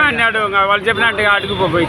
చెప్పినాడు ఇంకా వాళ్ళు చెప్పినట్టుగా అటుకుపోయి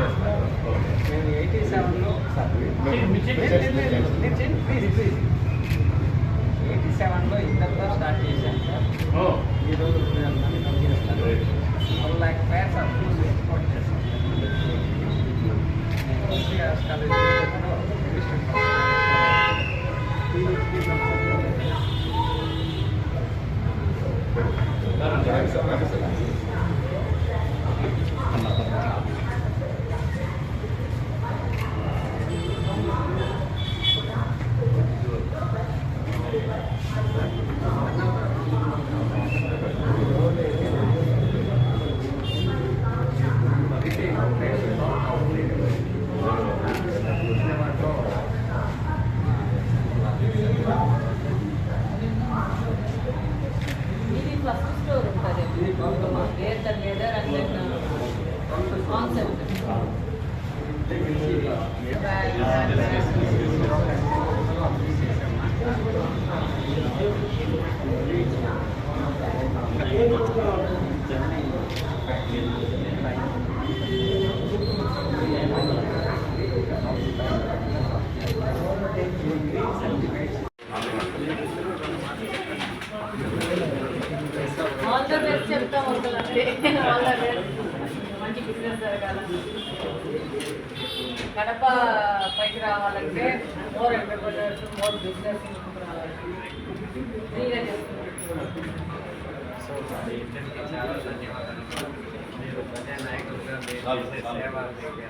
నేను ఎయిటీ సెవెన్లో ఎయిటీ సెవెన్లో ఇంతలో స్టార్ట్ చేశాను సార్ ఈరోజు వన్ ల్యాక్ అప్రూవ్ ఎక్స్పోర్ట్ చేస్తాను ఫస్ట్ స్టోర్ ఉంటుంది ఇది Gautama. Where the weather and then concept Kadapa పైకి రావాలంటే మోర్ ఎంటర్ప్రినర్స్ మోర్ బిజినెస్ ఫ్రీగా సో చాలా ధన్యవాదాలు మీరు ప్రజానాయకులుగా మీరు చేసే సేవ మీకు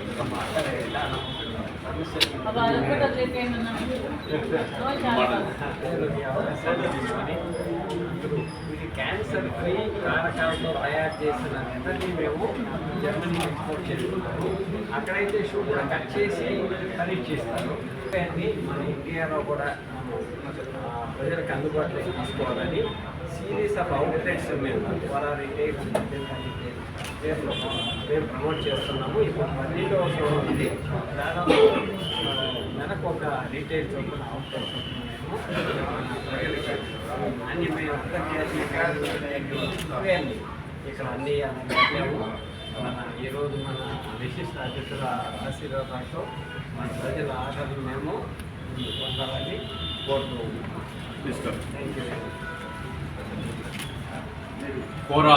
ఎంతో మాట్లాడే అబ్బా ఇది క్యాన్సర్ ఫ్రీ కారకాలతో తయారు చేసిన నెతని మేము జర్మనీ ఎక్స్పోర్ట్ చేస్తున్నాము అక్కడైతే షుగర్ కట్ చేసి ఖరీదు చేస్తారు. దాన్ని మన ఇండియాలో కూడా ప్రజలకు అందుబాటులోకి తీసుకోవాలని సిరీస్ ఆఫ్ అవుట్లెట్స్ మేము ద్వారా రిటైల్ పేరులో మేము ప్రమోట్ చేస్తున్నాము. ఇప్పుడు షోరూమ్ ఉంది దాదాపు నెలకు ఒక రీటైల్ చొప్పున అవుట్లెట్స్ నాణ్యమైన బ్రాండ్లు ఇక్కడ అన్ని మన ఈరోజు మన విశిష్ట అతిథుల ఆశీర్వాదంతో మన ప్రజల ఆదరణ మేము పొందాలని కోరుతూ thank you Kora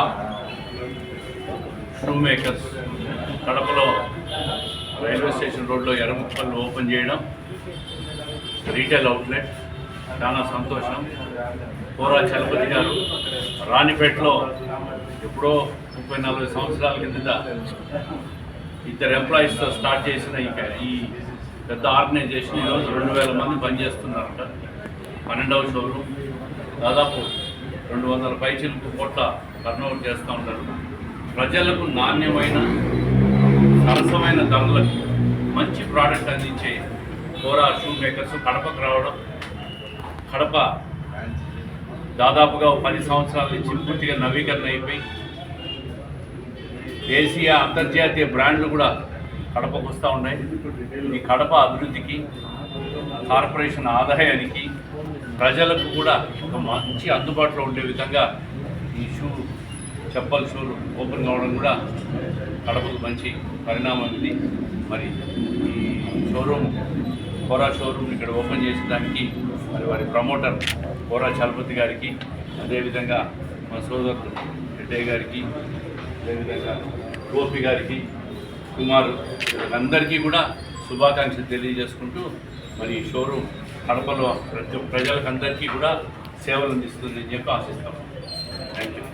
shoe makers కడపలో రైల్వే స్టేషన్ రోడ్లో ఎర్రముక్కలు ఓపెన్ చేయడం రీటైల్ అవుట్లెట్ చాలా సంతోషం. కోరా చలపతి గారు రాణిపేటలో ఎప్పుడో ముప్పై నలభై సంవత్సరాల కిందట ఇద్దరు ఎంప్లాయీస్తో స్టార్ట్ చేసిన ఈ ఈ పెద్ద ఆర్గనైజేషన్ ఈరోజు రెండు వేల మంది పనిచేస్తున్నారట. పన్నెండవ షోరూమ్. దాదాపు రెండు వందల పైచిలకు కోట్ల టర్నోవర్ చేస్తూ ఉంటారు. ప్రజలకు నాణ్యమైన సరసమైన ధరలకు మంచి ప్రోడక్ట్ అందించే కోరా షూ మేకర్స్ కడపకు రావడం కడప దాదాపుగా పది సంవత్సరాల నుంచి పూర్తిగా నవీకరణ అయిపోయి దేశీయ అంతర్జాతీయ బ్రాండ్లు కూడా కడపకు వస్తూ ఉన్నాయి. ఈ కడప అభివృద్ధికి కార్పొరేషన్ ఆదాయానికి ప్రజలకు కూడా ఒక మంచి అందుబాటులో ఉండే విధంగా ఈ షూ చెప్పల్ షూలు ఓపెన్ కావడం కూడా కడపకు మంచి పరిణామం ఇది మరి ఈ షోరూమ్ కోరా షోరూమ్ ఇక్కడ ఓపెన్ చేసేదానికి మరి వారి ప్రమోటర్ కోరా చలపతి గారికి అదేవిధంగా మా సోదరుడు రెడ్డయ్య గారికి అదేవిధంగా గోపి గారికి కుమార్ అందరికీ కూడా శుభాకాంక్షలు తెలియజేసుకుంటూ మరి ఈ షోరూమ్ కడపలో ప్రతి ప్రజలకు అందరికీ కూడా సేవలు అందిస్తుందని చెప్పి ఆశిస్తాం. Thank you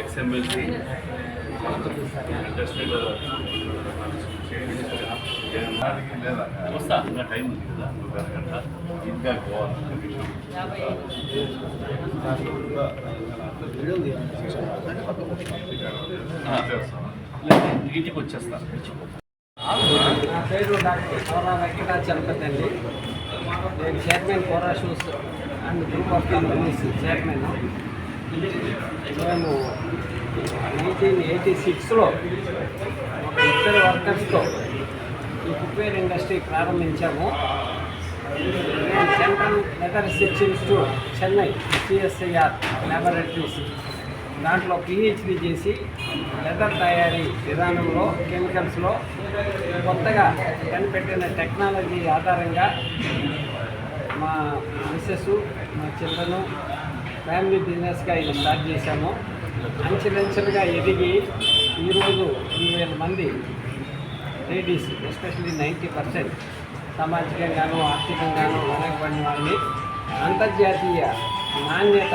ex MLC interested వస్తా ఇంకా టైం ఉంది కదా. ఒక అరగంట ఇంకా పోవాలి ఇంటికి వచ్చేస్తా. నా పేరు డాక్టర్ కోరా చలపతి అండి. నేను chairman Kora shoes and group of companies chairman. మేము నైన్టీన్ ఎయిటీ సిక్స్లో ఒక ఇద్దరు వర్కర్స్తో ఈ ఫుట్వేర్ ఇండస్ట్రీ ప్రారంభించాము. Central leather research institute Chennai CSIR laboratories. దాంట్లో పిహెచ్డి చేసి లెదర్ తయారీ విధానంలో కెమికల్స్లో కొత్తగా కనిపెట్టిన టెక్నాలజీ ఆధారంగా మా మిస్సెస్ మా చిల్డ్రను ఫ్యామిలీ బిజినెస్గా ఇది స్టార్ట్ చేశాము. అంచెలంచెలుగా ఎదిగి ఈరోజు రెండు వేల మంది లేడీస్ ఎస్పెషల్లీ నైంటీ పర్సెంట్ సామాజికంగాను ఆర్థికంగాను వెనకబడిన వాళ్ళని అంతర్జాతీయ నాణ్యత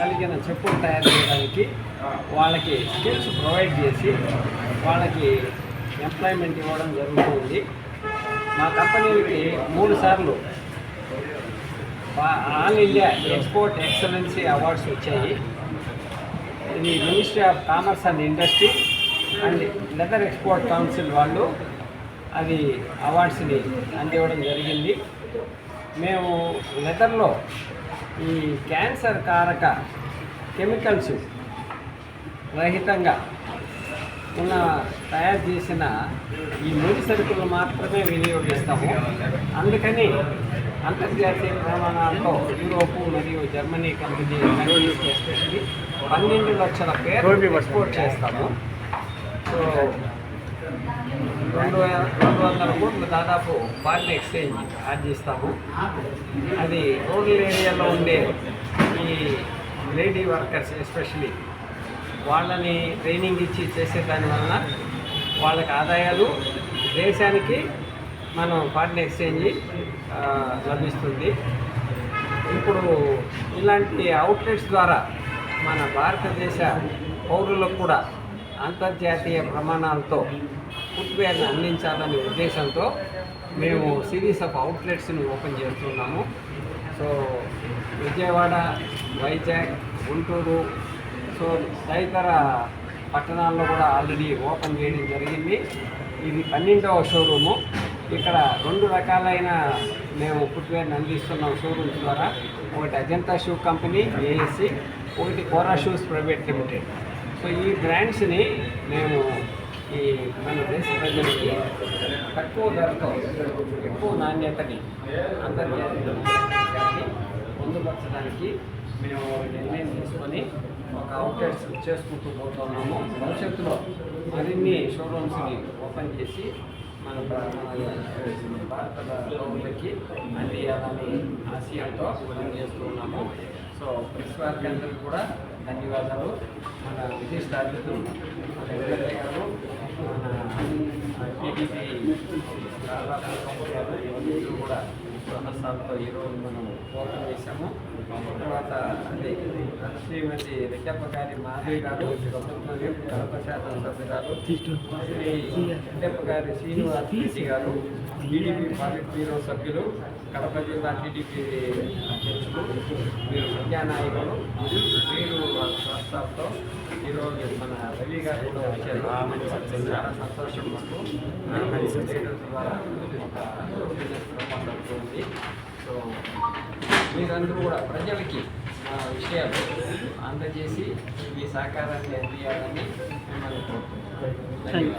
కలిగిన చెప్పులు తయారు చేయడానికి వాళ్ళకి స్కిల్స్ ప్రొవైడ్ చేసి వాళ్ళకి ఎంప్లాయ్మెంట్ ఇవ్వడం జరుగుతుంది. మా కంపెనీకి మూడు సార్లు all India export excellency awards వచ్చాయి. ఇది ministry of commerce and industry and leather export council వాళ్ళు అది అవార్డ్స్ని అందివ్వడం జరిగింది. మేము లెదర్లో ఈ క్యాన్సర్ కారక కెమికల్స్ రహితంగా ఉన్న తయారు చేసిన ఈ ముడి సరుకులు మాత్రమే వినియోగిస్తాము. అందుకని అంతర్జాతీయ ప్రమాణాలతో యూరోప్ మరియు జర్మనీ కంపెనీ పన్నెండు లక్షల పేరు ఎక్స్పోర్ట్ చేస్తాము. సో రెండు రెండు వందల కోట్లు దాదాపు ఫారిన్ ఎక్స్చేంజ్ ఆర్జిస్తాము అది రూరల్ ఏరియాలో ఉండే ఈ లేడీ వర్కర్స్ ఎస్పెషలీ వాళ్ళని ట్రైనింగ్ ఇచ్చి చేసే దానివలన వాళ్ళకి ఆదాయాలు దేశానికి మనం ఫారిన్ ఎక్స్చేంజ్ లభిస్తుంది. ఇప్పుడు ఇలాంటి అవుట్లెట్స్ ద్వారా మన భారతదేశ పౌరులకు కూడా అంతర్జాతీయ ప్రమాణాలతో ఫుట్వేర్ని అందించాలనే ఉద్దేశంతో మేము సిరీస్ ఆఫ్ అవుట్లెట్స్ని ఓపెన్ చేస్తున్నాము. సో విజయవాడ వైజాగ్ గుంటూరు సో తదితర పట్టణాల్లో కూడా ఆల్రెడీ ఓపెన్ చేయడం జరిగింది. ఇది పన్నెండవ షోరూము. ఇక్కడ రెండు రకాలైన మేము ఫుట్వేర్ని అందిస్తున్నాం షోరూమ్స్ ద్వారా. ఒకటి అజంతా షూ కంపెనీ ఏఎస్సి ఒకటి Kora shoes private limited. So ఈ బ్రాండ్స్ని మేము ఈ మన దేశ ప్రజలకి తక్కువ ధరతో ఎక్కువ నాణ్యతని అంతర్జాతీయ పొందుపరచడానికి మేము నిర్ణయం తీసుకొని ఒక అవుట్లెట్స్ చేసుకుంటూ పోతున్నాము. భవిష్యత్తులో మరిన్ని షోరూమ్స్ని ఓపెన్ చేసి మన భారత పౌరులకి అందియాలని ఆశయంతో పనిచేస్తూ ఉన్నాము. సో ప్రెస్ వారికి కూడా ధన్యవాదాలు. మన విశిష్ట అతిథులు మన గారు టీడీపీ గారు ఇవన్నీ కూడా సమస్యలతో ఈరోజు మనం ఓపెన్ చేశాము తర్వాత అదే శ్రీమతి రెడ్డప్ప గారి మాధవి గారు ప్రభుత్వం కడప శాసనసభ్యురాలు శ్రీ రెడ్డప్ప గారి శ్రీనివాస్ రెడ్డి గారు టీడీపీ పాలిట్ బ్యూరో సభ్యులు కడప జిల్లా టీడీపీ అధ్యక్షులు మీరు ప్రజానాయకులు మీరు ప్రస్తావంతో ఈరోజు మన రవి గారు కూడా వచ్చారు. చాలా సంతోషం మాకు. లీడర్స్ ద్వారా ఒక బిజినెస్ ప్రమోట్ అవుతుంది సో మీరందరూ కూడా ప్రజలకి ఆ విషయాలు అందజేసి మీ సహకారాన్ని అందియాలని మిమ్మల్ని కోరుతున్నాను